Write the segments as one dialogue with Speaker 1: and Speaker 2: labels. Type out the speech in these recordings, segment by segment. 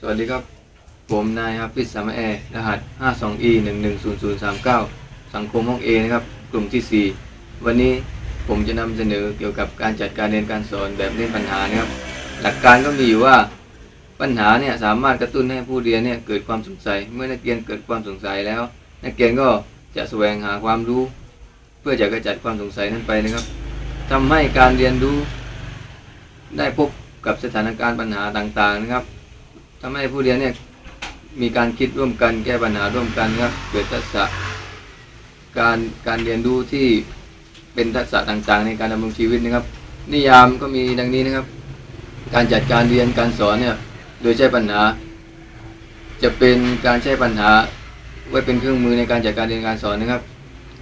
Speaker 1: สวัสดีครับ ผมนายครับพิษสามแอร์รหัส 52e 110039 สังคมห้อง A นะครับ กลุ่มที่ 4 วันนี้ผมจะนำเสนอเกี่ยวกับการจัดการเรียนการสอนแบบเล่นปัญหานะครับ หลักการก็มีอยู่ว่าปัญหาเนี่ยสามารถกระตุ้นให้ผู้เรียนเนี่ยเกิดความสงสัย เมื่อนักเรียนเกิดความสงสัยแล้ว นักเรียนก็จะแสวงหาความรู้ เพื่อจะกระจัดความสงสัยนั้นไปนะครับทำให้การเรียนรู้ได้พบกับสถานการณ์ปัญหาต่างๆนะครับ ทำให้ผู้เรียนเนี่ยมีการคิดร่วมกันแก้ปัญหาร่วมกันนะครับเกิดทักษะการการเรียนรู้ที่เป็นทักษะต่างๆ ในการดำรงชีวิตนะครับ นิยามก็มีดังนี้นะครับ การจัดการเรียนการสอนเนี่ยโดยใช้ปัญหา จะเป็นการใช้ปัญหาไว้เป็นเครื่องมือในการจัดการเรียนการสอนนะครับ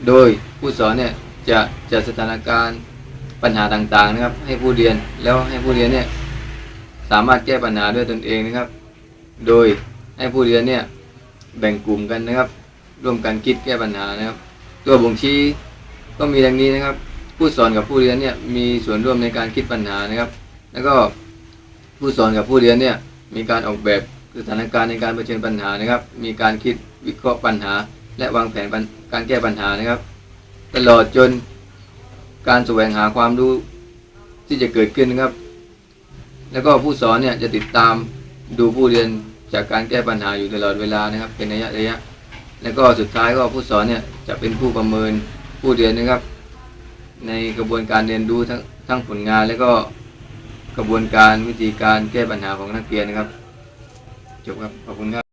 Speaker 1: โดยผู้สอนเนี่ยจะจัดสถานการณ์ปัญหาต่างๆนะครับ ให้ผู้เรียนแล้วให้ผู้เรียนเนี่ยสามารถแก้ปัญหาด้วยตนเองนะครับ โดยให้ผู้เรียนเนี่ยแบ่งกลุ่มกันนะครับ ร่วมกันคิดแก้ปัญหานะครับ ตัวบ่งชี้ก็มีดังนี้นะครับ ผู้สอนกับผู้เรียนเนี่ยมีส่วนร่วมในการคิดปัญหานะครับ แล้วก็ผู้สอนกับผู้เรียนเนี่ยมีการออกแบบสถานการณ์ในการเผชิญปัญหานะครับ มีการคิดวิเคราะห์ปัญหา และวางแผนการแก้ปัญหานะครับ ตลอดจนการแสวงหาความรู้ที่จะเกิดขึ้นนะครับ แล้วก็ผู้สอนเนี่ยจะติดตาม ดูผู้เรียนจากการแก้ปัญหาอยู่ตลอดเวลานะครับ เป็นระยะระยะ แล้วก็สุดท้ายก็ผู้สอนเนี่ยจะเป็นผู้ประเมินผู้เรียนนะครับ ในกระบวนการเรียนรู้ทั้งทั้งผลงาน แล้วก็กระบวนการวิธีการแก้ปัญหาของนักเรียนนะครับจบครับขอบคุณครับ